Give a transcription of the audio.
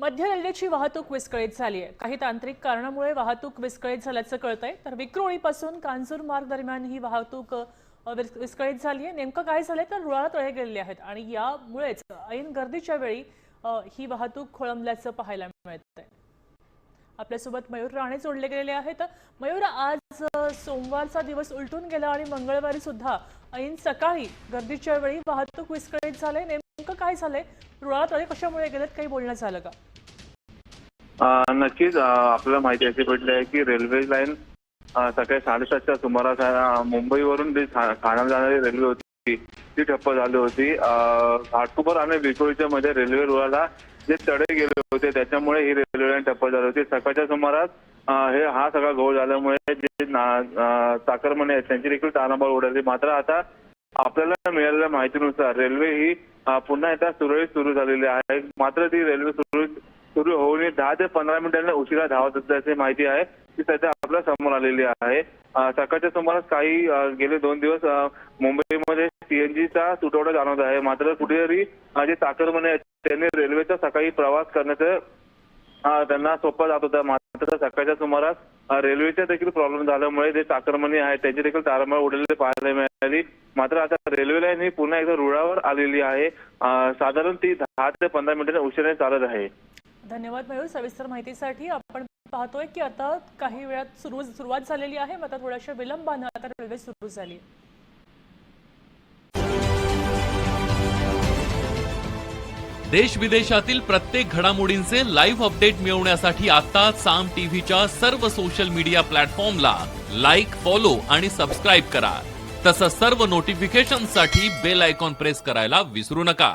मध्य रेल्वेची वाहतूक विस्कळीत झाली आहे. काही तांत्रिक कारणामुळे वाहतूक विस्कळीत झाल्याचं कळतंय. तर विक्रोळीपासून कांजूर मार्ग दरम्यान ही वाहतूक विस्कळीत झाली आहे. नेमकं काय झालंय तर रुळाला तळे गेलेले आहेत आणि यामुळेच ऐन गर्दीच्या वेळी ही वाहतूक खोळंबल्याचं पाहायला मिळत आहे आपल्यासोबत मयूर राणे जोडले गेलेले आहेत. मयूर आज सोमवारचा दिवस उलटून गेला आणि मंगळवारी सुद्धा ऐन सकाळी गर्दीच्या वेळी वाहतूक विस्कळीत झाले नेमकं काय झालंय? रुळाला तळे कशामुळे गेलेत? काही बोलणं झालं का? नक्कीच आपल्याला माहिती अशी भेटली आहे की रेल्वे लाईन सकाळी साडेसातच्या सुमारास मुंबईवरून जी ठाण्याला जाणारी रेल्वे होती ती ठप्प झाली होती. अ, घाटकोपर आणि विकोळीच्या मध्ये रेल्वे रुळाला जे तडे गेले होते त्याच्यामुळे ही रेल्वे लाईन ठप्प झाली होती. सकाळच्या सुमारास हे हा सगळा घोळ झाल्यामुळे जे चाकरमने आहेत त्यांची देखील तारांबळ उडाली. मात्र आता आपल्याला मिळालेल्या माहितीनुसार रेल्वे ही पुन्हा एकदा सुरळीत सुरू झालेली आहे. मात्र ती रेल्वे सुरळीत सुरू होऊन दहा ते पंधरा मिनिटांना उशिरा धावत असल्याची माहिती आहे. ती सध्या आपल्यासमोर आलेली आहे. सकाळच्या सुमारास काही गेले दोन दिवस मुंबईमध्ये सीएनजीचा तुटवडा जाणवत आहे. मात्र कुठेतरी जे चाकरमाने त्यांनी रेल्वेचा सकाळी प्रवास करण्याचं त्यांना सोपं जात होता. मात्र सकाळच्या सुमारास अ, रेल्वेच्या देखील प्रॉब्लेम झाल्यामुळे जे चाकरमणी आहेत त्यांची देखील तारांबळ उडलेले पाहायला मिळाली. मात्र आता रेल्वे लाईन ही पुन्हा एकदा रुळावर आलेली आहे. साधारण ती दहा ते पंधरा मिनिटांच्या उशिराने चालत आहे. धन्यवाद मयूर. सविस्तर माहितीसाठी आपण पाहतोय की आता काही वेळात सुरू सुरुवात झालेली आहे मग आता थोड्याशा विलंबानं आता रेल्वे सुरू झाली. देश विदेशातील प्रत्येक घडामोडींचे लाईव्ह अपडेट मिळवण्यासाठी आता साम टीव्हीच्या सर्व सोशल मीडिया प्लॅटफॉर्मला लाईक फॉलो आणि सबस्क्राईब करा. तसंच सर्व नोटिफिकेशनसाठी बेल आयकॉन प्रेस करायला विसरू नका.